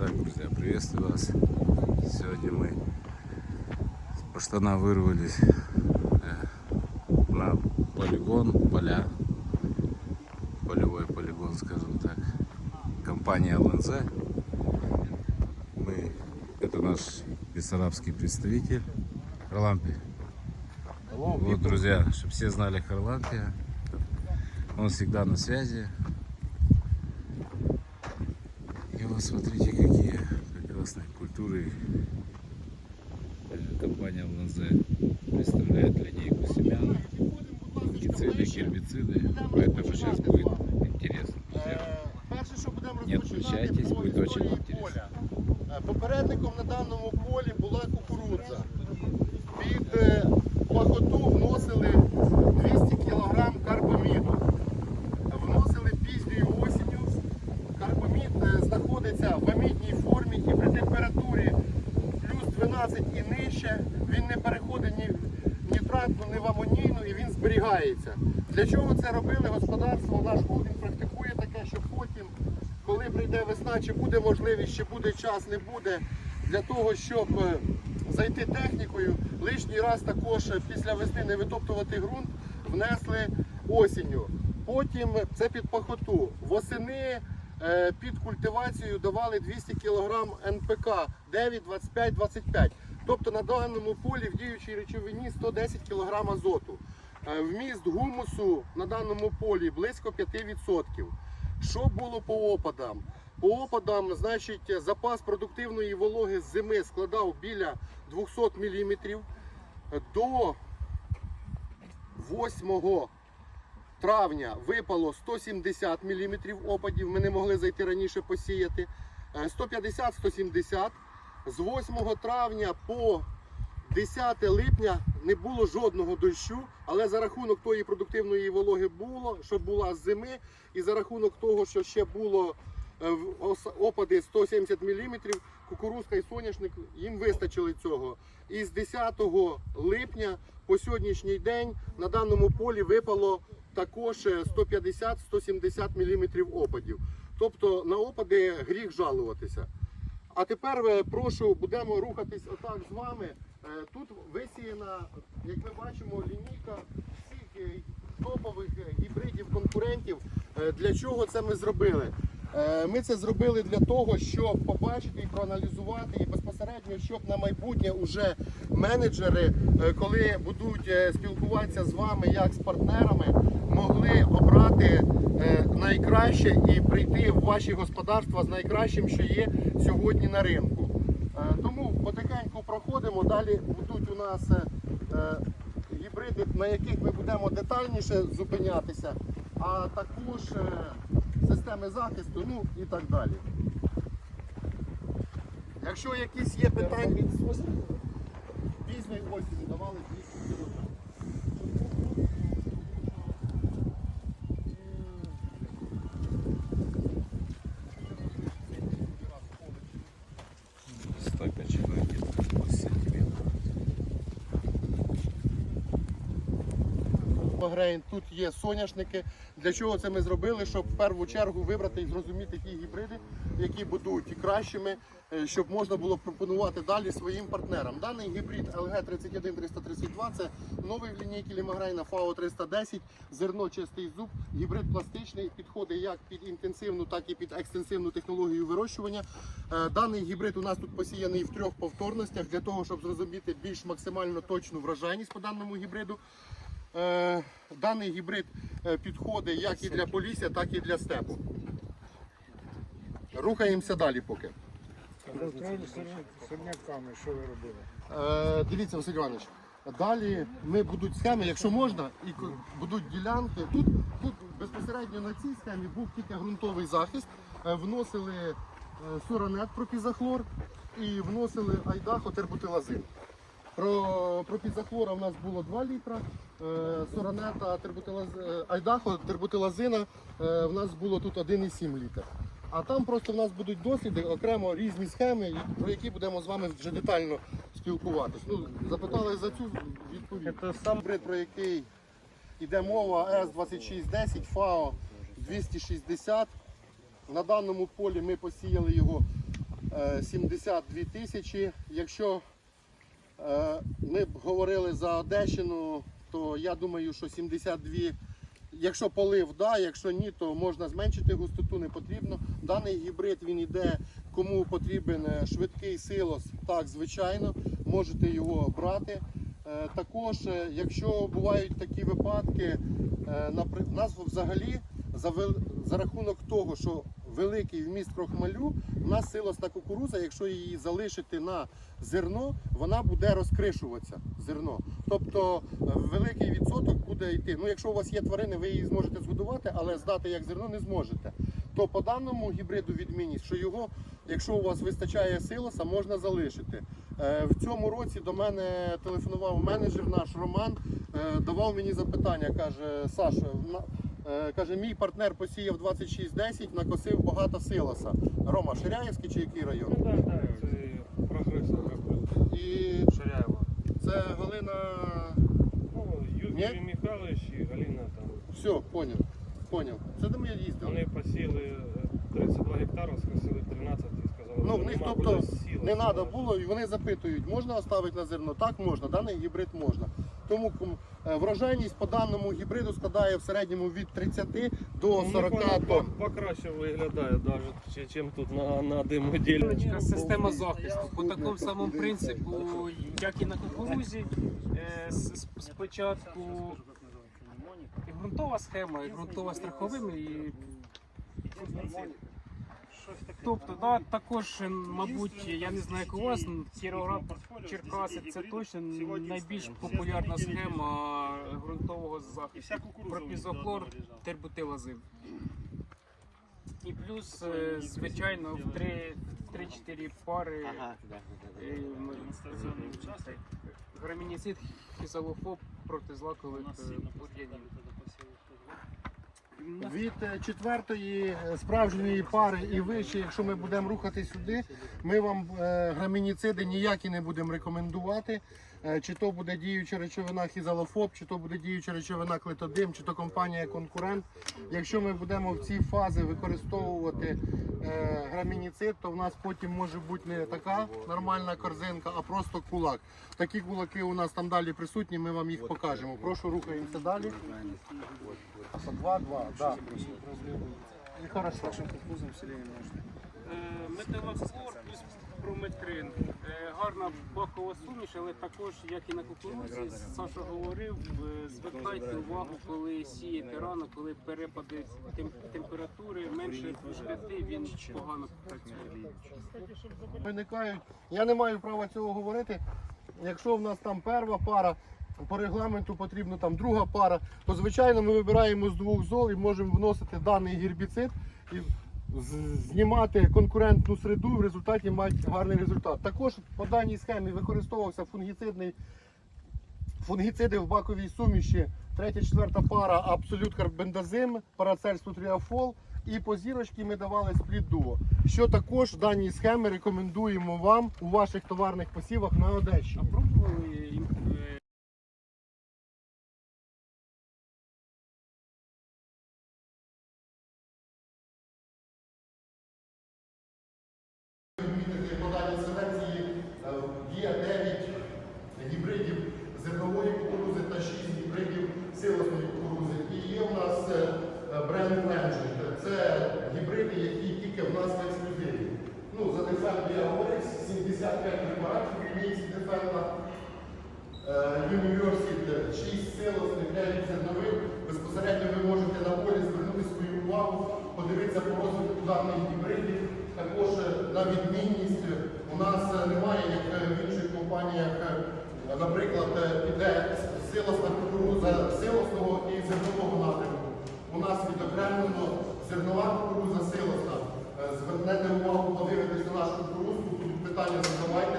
Так, друзья, приветствую вас. Сегодня мы с Паштана вырвались э, на полигон, поля, полевой полигон, скажем так, компания ЛНЗ. Мы, это наш бессарабский представитель Харлампи. Вот, друзья, чтобы все знали Харлампия. Он всегда на связи. И вот смотрите, какие прекрасные культуры Э, компания ЛНЗ представляет линейку семян, фунгициды, гербициды. Поэтому сейчас будет интересно. друзья. Перше, що будемо Не розпочинати відключайтесь, про буде дуже історію інтересно. поля. Е, Попередником на даному полі була кукурудза. Під е, пахоту вносили знаходиться в амідній формі і при температурі плюс 12 і нижче він не переходить ні в нітратну, ні в амонійну і він зберігається. Для чого це робили господарство? Наш холдинг практикує таке, що потім, коли прийде весна, чи буде можливість, чи буде час, не буде, для того, щоб е, зайти технікою, лишній раз також після весни не витоптувати ґрунт, внесли осінню. Потім це під пахоту. Восени під культивацію давали 200 кг НПК 9, 25, 25. Тобто на даному полі в діючій речовині 110 кг азоту. Е, Вміст гумусу на даному полі близько 5%. Що було по опадам? По опадам, значить, запас продуктивної вологи з зими складав біля 200 мм. До 8 травня випало 170 мм опадів. Ми не могли зайти раніше посіяти. Е, 150-170. З 8 травня по 10 липня не було жодного дощу, але за рахунок тої продуктивної вологи було, що була з зими, і за рахунок того, що ще було е, опади 170 мм, кукурузка і соняшник їм вистачили цього. І з 10 липня по сьогоднішній день на даному полі випало також е, 150-170 мм опадів. Тобто на опади гріх жалуватися. А тепер е, прошу, будемо рухатись отак з вами. Е, Тут висіяна, як ми бачимо, лінійка всіх е, топових е, гібридів конкурентів. Е, Для чого це ми зробили? Е, Ми це зробили для того, щоб побачити і проаналізувати, і безпосередньо, щоб на майбутнє уже менеджери, е, коли будуть е, спілкуватися з вами як з партнерами, могли обрати найкраще і прийти в ваші господарства з найкращим, що є сьогодні на ринку. Тому потихеньку проходимо. Далі будуть у нас гібриди, на яких ми будемо детальніше зупинятися, а також системи захисту, ну і так далі. Якщо якісь є питання, пізньої осені давали 200 Грейн, тут є соняшники. Для чого це ми зробили? Щоб в першу чергу вибрати і зрозуміти ті гібриди, які будуть кращими, е, щоб можна було пропонувати далі своїм партнерам. Даний гібрид LG 31332 це новий в лінійці Лімагрейна FAO 310, зерно чистий зуб, гібрид пластичний, підходить як під інтенсивну, так і під екстенсивну технологію вирощування. Е, Даний гібрид у нас тут посіяний в трьох повторностях для того, щоб зрозуміти більш максимально точну вражайність по даному гібриду. Е, Даний гібрид е, підходить як і для полісся, так і для степу. Рухаємося далі поки. Сорняками, що ви робили? Е, Дивіться, Василь Іванович, далі ми будуть схеми, якщо можна, і будуть ділянки. Тут, тут безпосередньо на цій схемі був тільки ґрунтовий захист. Вносили суранет пропізахлор і вносили айдахо тербутилазин. Про пропізахлора в нас було 2 літра, суранета тербутилаз... е, айдахо тербутилазина е, в нас було тут 1,7 літр. А там просто в нас будуть досліди, окремо різні схеми, про які будемо з вами вже детально спілкуватись. Ну, запитали за цю відповідь. Це сам бред, про який йде мова С2610 ФАО 260. На даному полі ми посіяли його е, 72 тисячі. Якщо е, ми б говорили за Одещину, то я думаю, що 72, якщо полив, да, якщо ні, то можна зменшити густоту, не потрібно. Даний гібрид він йде, кому потрібен е, швидкий силос, так, звичайно, можете його брати. Е, Також, е, якщо бувають такі випадки, нас взагалі за, за рахунок того, що великий вміст крохмалю, у нас силосна кукуруза, якщо її залишити на зерно, вона буде розкришуватися зерно. Тобто е, великий відсоток буде йти. Ну, якщо у вас є тварини, ви її зможете згодувати, але здати як зерно не зможете. То по даному гібриду відмінність, що його, якщо у вас вистачає силоса, можна залишити. Е, В цьому році до мене телефонував менеджер наш Роман, е, давав мені запитання, каже, Саша, каже, мій партнер посіяв 2610, накосив багато силоса. Рома, Ширяєвський чи який район? Ну так, так, це какой-то. І Шаряева. це Галина. Ну, Юрій Михайлович і Галина там. Все, поняв. Поняв. Це до мене їздили. Вони посіяли е, 32 гектара, скосили 13 і сказали, Ну, що в них тобто куди не треба було, і вони запитують, можна оставити на зерно? Так можна, даний гібрид можна. Тому е, врожайність по даному гібриду складає в середньому від 30 до 40 Ну, тонн. Покраще виглядає навіть, ніж тут на, на демоділі. Система захисту по такому самому принципу, як і на кукурузі. Е, Спочатку і ґрунтова схема, і ґрунтова страховим, і Тобто, да, також, мабуть, я не знаю, як у вас, м, Черкаси це точно найбільш популярна схема ґрунтового захисту. Пропізохлор, тербутилазин. І плюс, е, звичайно, в 3-4 пари е, грамініцид, хізалофоб проти злакових е, бур'янів. Від е, четвертої е, справжньої пари і вище, якщо ми будемо рухати сюди, ми вам е, грамініциди ніякі не будемо рекомендувати. Чи то буде діюча речовина хізалофоб, чи то буде діюча речовина клетодим, чи то компанія конкурент. Якщо ми будемо в ці фази використовувати грамініцид, то в нас потім може бути не така нормальна корзинка, а просто кулак. Такі кулаки у нас там далі присутні, ми вам їх покажемо. Прошу рухаємося далі. Два, два, да. І хорошо. Е, Метилофлор плюс прометрин. Е, Гарна бакова суміш, але також, як і на кукурудзі, Саша говорив, е, звертайте увагу, коли сієте рано, коли перепади температури менше ніж 5, він погано працює. Виникають. Я не маю права цього говорити. Якщо в нас там перша пара, по регламенту потрібна там друга пара, то звичайно ми вибираємо з двох зол і можемо вносити даний гербіцид і знімати конкурентну среду, в результаті мати гарний результат. Також по даній схемі використовувався фунгіцидний фунгіциди в баковій суміші. Третя, четверта пара абсолют карбендазим, парацель сутріафол. І по зірочці ми давали спліт дуо. Що також дані схеми рекомендуємо вам у ваших товарних посівах на А Одещині. пробували їм, е, Відмітити по даній селекції е, є 9 гібридів зернової кукурузи та 6 гібридів силосної кукурузи. І є у нас е, бренд Legend. Це гібриди, які тільки в нас в ексклюзиві. Ну, за Defender я говорив, 75 препаратів в лінійці Defender. University 6 9 зернових. Безпосередньо ви можете на полі звернути свою увагу, подивитися по розвитку даних гібридів. Також е, на відмінність е, у нас е, немає, як в інших компаніях, наприклад, е, піде силосна кукуруза силосного і зернового напрямку. У нас відокремлено зернова кукуруза силосна. Е, Звернете увагу, подивитесь на нашу кукурузку, тут питання задавайте.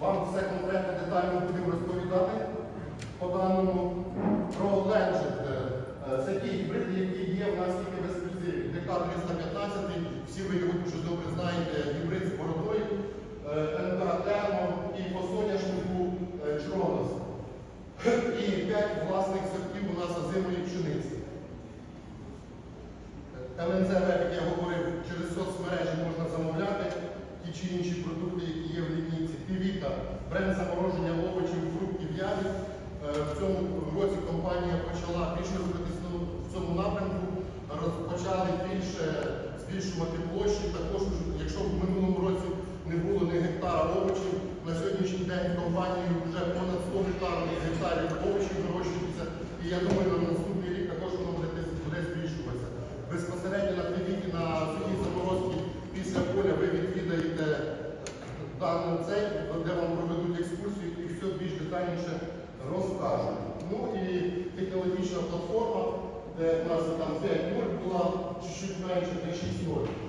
Вам все конкретно детально будемо розповідати по даному про Legend. Е, Це ті гібриди, які є в нас тільки в ексклюзиві. ДК-315, всі ви його дуже добре знаєте, гібрид з бородою, НК Термо і по соняшнику е, Чронос. І 5 власних сортів у нас озимої пшениці. ЛНЗ, як я говорив, через соцмережі можна замовляти. ті чи інші продукти, які є в лінійці. Півіта, бренд замороження овочів, фруктів, ягід. Е, В цьому році компанія почала більше рухатися в цьому напрямку, розпочали більше збільшувати площі. Також, якщо в минулому році не було ні гектара овочів, на сьогоднішній день в компанії вже понад 100 гектарів, гектарів овочів вирощується. І я думаю, на наступний рік також воно буде, збільшуватися. Безпосередньо на привіті на сухій заморозці після поля ви відвідаєте даний цей, де вам проведуть екскурсію і все більш детальніше розкажуть. Ну і технологічна платформа, де у нас там 5.0 була чуть-чуть менше, не 6.0. Тому